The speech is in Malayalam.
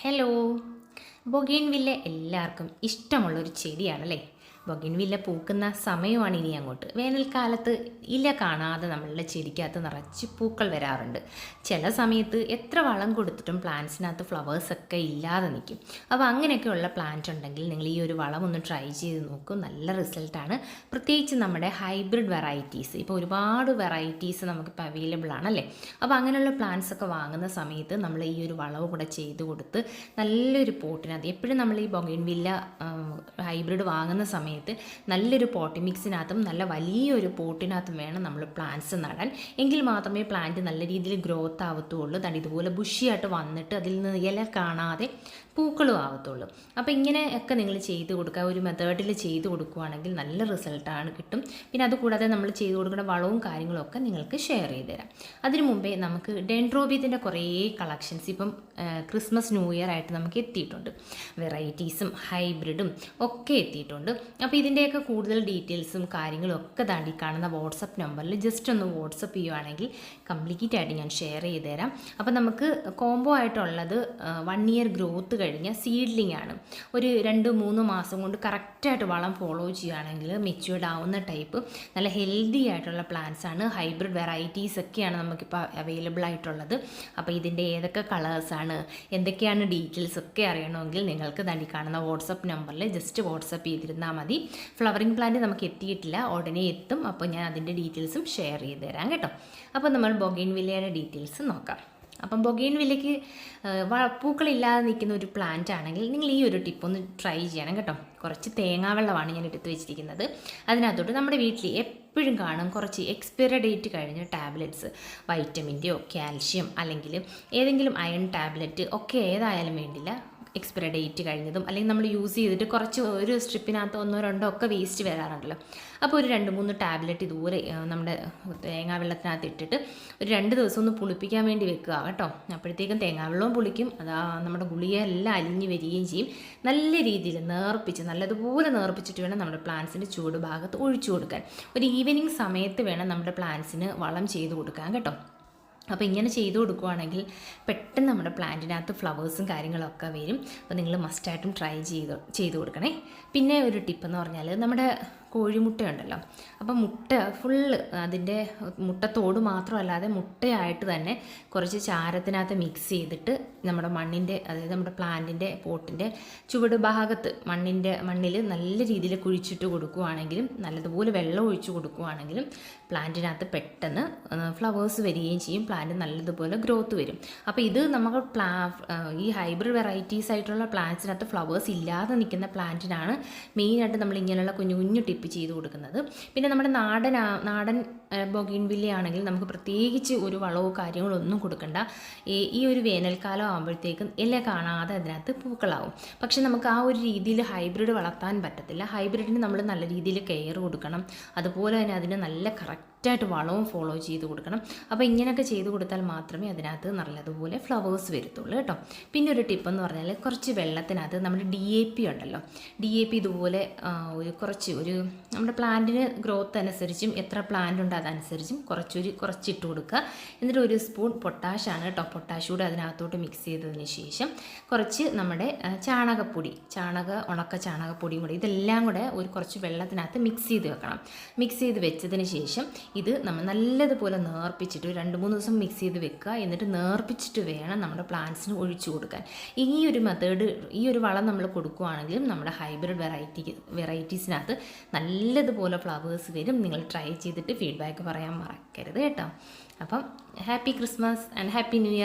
ഹലോ ബൊഗീൻവില്ലെ എല്ലാവർക്കും ഇഷ്ടമുള്ളൊരു ചെടിയാണല്ലേ? ബൊഗൈൻവില്ല പൂക്കുന്ന സമയമാണ് ഇനി അങ്ങോട്ട്. വേനൽക്കാലത്ത് ഇല കാണാതെ നമ്മളുടെ ചെടിക്കകത്ത് നിറച്ച് പൂക്കൾ വരാറുണ്ട്. ചില സമയത്ത് എത്ര വളം കൊടുത്തിട്ടും പ്ലാന്റ്സിനകത്ത് ഫ്ലവേഴ്സൊക്കെ ഇല്ലാതെ നിൽക്കും. അപ്പോൾ അങ്ങനെയൊക്കെയുള്ള പ്ലാന്റ് ഉണ്ടെങ്കിൽ നിങ്ങൾ ഈ ഒരു വളം ഒന്ന് ട്രൈ ചെയ്ത് നോക്കും. നല്ല റിസൾട്ടാണ് പ്രത്യേകിച്ച് നമ്മുടെ ഹൈബ്രിഡ് വെറൈറ്റീസ്. ഇപ്പോൾ ഒരുപാട് വെറൈറ്റീസ് നമുക്കിപ്പോൾ അവൈലബിൾ ആണല്ലേ അപ്പോൾ അങ്ങനെയുള്ള പ്ലാന്റ്സ് ഒക്കെ വാങ്ങുന്ന സമയത്ത് നമ്മൾ ഈ ഒരു വളവ് കൂടെ ചെയ്ത് കൊടുത്ത് നല്ലൊരു പോട്ടിനകത്ത് എപ്പോഴും നമ്മൾ ഈ ബൊഗൈൻവില്ല ഹൈബ്രിഡ് വാങ്ങുന്ന സമയത്ത് നല്ലൊരു പോട്ടി മിക്സിനകത്തും നല്ല വലിയൊരു പോട്ടിനകത്തും വേണം നമ്മൾ പ്ലാന്റ്സ് നടാൻ. എങ്കിൽ മാത്രമേ പ്ലാന്റ് നല്ല രീതിയിൽ ഗ്രോത്ത് ആവത്തുള്ളൂ. തണ്ട് ഇതുപോലെ ബുഷിയായിട്ട് വന്നിട്ട് അതിൽ നിന്ന് ഇല കാണാതെ പൂക്കളും ആവത്തുള്ളൂ. അപ്പോൾ ഇങ്ങനെയൊക്കെ നിങ്ങൾ ചെയ്ത് കൊടുക്കുക. ഒരു മെത്തേഡിൽ ചെയ്ത് കൊടുക്കുകയാണെങ്കിൽ നല്ല റിസൾട്ടാണ് കിട്ടും. പിന്നെ അതുകൂടാതെ നമ്മൾ ചെയ്ത് കൊടുക്കുന്ന വളവും കാര്യങ്ങളും ഒക്കെ നിങ്ങൾക്ക് ഷെയർ ചെയ്ത് തരാം. അതിനു മുമ്പേ നമുക്ക് ഡെൻഡ്രോബിയത്തിന്റെ കുറേ കളക്ഷൻസ് ഇപ്പം ക്രിസ്മസ് ന്യൂ ഇയർ ആയിട്ട് നമുക്ക് എത്തിയിട്ടുണ്ട്. വെറൈറ്റീസും ഹൈബ്രിഡും ഒക്കെ എത്തിയിട്ടുണ്ട്. അപ്പോൾ ഇതിന്റെയൊക്കെ കൂടുതൽ ഡീറ്റെയിൽസും കാര്യങ്ങളും ഒക്കെ താണ്ടി കാണുന്ന വാട്സപ്പ് നമ്പറിൽ ജസ്റ്റ് ഒന്ന് വാട്സപ്പ് ചെയ്യുവാണെങ്കിൽ കംപ്ലീറ്റ് ആയിട്ട് ഞാൻ ഷെയർ ചെയ്ത് തരാം അപ്പോൾ നമുക്ക് കോംബോ ആയിട്ടുള്ളത് വൺ ഇയർ ഗ്രോത്ത് കഴിഞ്ഞ സീഡ്ലിംഗ് ആണ്. ഒരു രണ്ട് മൂന്ന് മാസം കൊണ്ട് കറക്റ്റായിട്ട് വളം ഫോളോ ചെയ്യുകയാണെങ്കിൽ മെച്യൂർഡ് ആവുന്ന ടൈപ്പ് നല്ല ഹെൽത്തി ആയിട്ടുള്ള പ്ലാന്റ്സ് ആണ്. ഹൈബ്രിഡ് വെറൈറ്റീസ് ഒക്കെയാണ് നമുക്കിപ്പോൾ അവൈലബിൾ ആയിട്ടുള്ളത്. അപ്പോൾ ഇതിന്റെ ഏതൊക്കെ കളേഴ്സാണ് എന്തൊക്കെയാണ് ഡീറ്റെയിൽസ് ഒക്കെ അറിയണമെങ്കിൽ നിങ്ങൾക്ക് തണ്ടി കാണുന്ന വാട്സപ്പ് നമ്പറിൽ ജസ്റ്റ് വാട്സപ്പ് ചെയ്തിരുന്നാൽ മതി. ഫ്ലവറിംഗ് പ്ലാന്റ് നമുക്ക് എത്തിയിട്ടില്ല. ഉടനെ എത്തും. അപ്പോൾ ഞാൻ അതിന്റെ ഡീറ്റെയിൽസും ഷെയർ ചെയ്ത് തരാം കേട്ടോ. അപ്പോൾ നമ്മൾ ബൊഗൈൻ വില്ലയുടെ ഡീറ്റെയിൽസ് നോക്കാം. അപ്പം ബൊഗൈൻ വില്ലയ്ക്ക് പൂക്കളില്ലാതെ നിൽക്കുന്ന ഒരു പ്ലാന്റ് ആണെങ്കിൽ നിങ്ങൾ ഈ ഒരു ടിപ്പ് ഒന്ന് ട്രൈ ചെയ്യണം കേട്ടോ. കുറച്ച് തേങ്ങാവെള്ളമാണ് ഞാൻ എടുത്ത് വെച്ചിരിക്കുന്നത്. അതിനകത്തോട്ട് നമ്മുടെ വീട്ടിൽ എപ്പോഴും കാണും കുറച്ച് എക്സ്പയർ ഡേറ്റ് കഴിഞ്ഞ ടാബ്ലറ്റ്സ് വൈറ്റമിന്റെയോ കാൽഷ്യം അല്ലെങ്കിൽ ഏതെങ്കിലും അയൺ ടാബ്ലറ്റ് ഒക്കെ ഏതായാലും വേണ്ടില്ല. എക്സ്പയറി ഡേറ്റ് കഴിഞ്ഞതും അല്ലെങ്കിൽ നമ്മൾ യൂസ് ചെയ്തിട്ട് കുറച്ച് ഒരു സ്ട്രിപ്പിനകത്ത് ഒന്നോ രണ്ടോ ഒക്കെ വേസ്റ്റ് വരാറുണ്ടല്ലോ. അപ്പോൾ ഒരു രണ്ട് മൂന്ന് ടാബ്ലറ്റ് ഇതുപോലെ നമ്മുടെ തേങ്ങാ വെള്ളത്തിനകത്ത് ഇട്ടിട്ട് ഒരു രണ്ട് ദിവസം ഒന്ന് പുളിപ്പിക്കാൻ വേണ്ടി വെക്കുക കേട്ടോ. അപ്പോഴത്തേക്കും തേങ്ങാവെള്ളവും പുളിക്കും. അതാ നമ്മുടെ ഗുളികയെല്ലാം അലിഞ്ഞ് വരികയും ചെയ്യും. നല്ല രീതിയിൽ നേർപ്പിച്ച് നല്ലതുപോലെ നേർപ്പിച്ചിട്ട് വേണം നമ്മുടെ പ്ലാന്റ്സിന്റെ ചൂട് ഭാഗത്ത് ഒഴിച്ചു കൊടുക്കാൻ. ഒരു ഈവനിങ് സമയത്ത് വേണം നമ്മുടെ പ്ലാന്റ്സിന് വളം ചെയ്ത് കൊടുക്കാൻ കേട്ടോ. അപ്പോൾ ഇങ്ങനെ ചെയ്തു കൊടുക്കുവാണെങ്കിൽ പെട്ടെന്ന് നമ്മുടെ പ്ലാന്റിനകത്ത് ഫ്ലവേഴ്സും കാര്യങ്ങളൊക്കെ വരും. അപ്പോൾ നിങ്ങൾ മസ്റ്റായിട്ടും ട്രൈ ചെയ്ത് ചെയ്ത് കൊടുക്കണേ. പിന്നെ ഒരു ടിപ്പ് എന്ന് പറഞ്ഞാൽ നമ്മുടെ കോഴിമുട്ടയുണ്ടല്ലോ. അപ്പം മുട്ട ഫുള്ള് അതിന്റെ മുട്ടത്തോട് മാത്രമല്ലാതെ മുട്ടയായിട്ട് തന്നെ കുറച്ച് ചാരത്തിനകത്ത് മിക്സ് ചെയ്തിട്ട് നമ്മുടെ മണ്ണിന്റെ അതായത് നമ്മുടെ പ്ലാന്റിന്റെ പോട്ടിന്റെ ചുവട് ഭാഗത്ത് മണ്ണിന്റെ മണ്ണിൽ നല്ല രീതിയിൽ കുഴിച്ചിട്ട് കൊടുക്കുവാണെങ്കിലും നല്ലതുപോലെ വെള്ളം ഒഴിച്ചു കൊടുക്കുവാണെങ്കിലും പ്ലാന്റിനകത്ത് പെട്ടെന്ന് ഫ്ലവേഴ്സ് വരികയും ചെയ്യും. പ്ലാന്റ് നല്ലതുപോലെ ഗ്രോത്ത് വരും. അപ്പോൾ ഇത് നമുക്ക് പ്ലാ ഈ ഹൈബ്രിഡ് വെറൈറ്റീസ് ആയിട്ടുള്ള പ്ലാന്റ്സിനകത്ത് ഫ്ലവേഴ്സ് ഇല്ലാതെ നിൽക്കുന്ന പ്ലാന്റിനാണ് മെയിനായിട്ട് നമ്മൾ ഇങ്ങനെയുള്ള കുഞ്ഞു കുഞ്ഞു ടിപ്പ് ചെയ്ത് കൊടുക്കുന്നത്. പിന്നെ നമ്മുടെ നാടൻ നാടൻ ബൊഗിൻവില്ല ആണെങ്കിൽ നമുക്ക് പ്രത്യേകിച്ച് ഒരു വളവോ കാര്യങ്ങളോ ഒന്നും കൊടുക്കണ്ട. ഈ ഒരു വേനൽക്കാലം ആകുമ്പോഴത്തേക്കും എല്ലാം കാണാതെ അതിനകത്ത് പൂക്കളാവും. പക്ഷെ നമുക്ക് ആ ഒരു രീതിയിൽ ഹൈബ്രിഡ് വളർത്താൻ പറ്റത്തില്ല. ഹൈബ്രിഡിന് നമ്മൾ നല്ല രീതിയിൽ കെയർ കൊടുക്കണം. അതുപോലെ തന്നെ അതിന് നല്ല കറക്റ്റായിട്ട് വളവും ഫോളോ ചെയ്ത് കൊടുക്കണം. അപ്പോൾ ഇങ്ങനെയൊക്കെ ചെയ്ത് കൊടുത്താൽ മാത്രമേ അതിനകത്ത് നല്ലതുപോലെ ഫ്ലവേഴ്സ് വരത്തുള്ളൂ കേട്ടോ. പിന്നെ ഒരു ടിപ്പ് എന്ന് പറഞ്ഞാൽ കുറച്ച് വെള്ളത്തിനകത്ത് നമ്മുടെ ഡി എ പി ഉണ്ടല്ലോ. ഡി എ പി ഇതുപോലെ ഒരു കുറച്ച് ഒരു നമ്മുടെ പ്ലാന്റിന് ഗ്രോത്ത് അനുസരിച്ചും എത്ര പ്ലാന്റ് ഉണ്ട് അതനുസരിച്ചും കുറച്ചൊരു കുറച്ചിട്ട് കൊടുക്കുക. എന്നിട്ട് ഒരു സ്പൂൺ പൊട്ടാഷാണ് കേട്ടോ. പൊട്ടാഷ് കൂടെ അതിനകത്തോട്ട് മിക്സ് ചെയ്തതിന് ശേഷം കുറച്ച് നമ്മുടെ ചാണകപ്പൊടി ചാണക ഉണക്ക ചാണകപ്പൊടിയും കൂടി ഇതെല്ലാം കൂടെ ഒരു കുറച്ച് വെള്ളത്തിനകത്ത് മിക്സ് ചെയ്ത് വെക്കണം. മിക്സ് ചെയ്ത് വെച്ചതിന് ശേഷം ഇത് നമ്മൾ നല്ലതുപോലെ നേർപ്പിച്ചിട്ട് രണ്ട് മൂന്ന് ദിവസം മിക്സ് ചെയ്ത് വെക്കുക. എന്നിട്ട് നേർപ്പിച്ചിട്ട് വേണം നമ്മുടെ പ്ലാന്റ്സിന് ഒഴിച്ചു കൊടുക്കാൻ. ഈ ഒരു മെത്തേഡ് ഈ ഒരു വളം നമ്മൾ കൊടുക്കുകയാണെങ്കിലും നമ്മുടെ ഹൈബ്രിഡ് വെറൈറ്റി വെറൈറ്റീസിനകത്ത് നല്ലതുപോലെ ഫ്ലവേഴ്സ് വരും. നിങ്ങൾ ട്രൈ ചെയ്തിട്ട് ഫീഡ്ബാക്ക് പറയാൻ മറക്കരുത് കേട്ടോ. അപ്പം happy Christmas and happy new year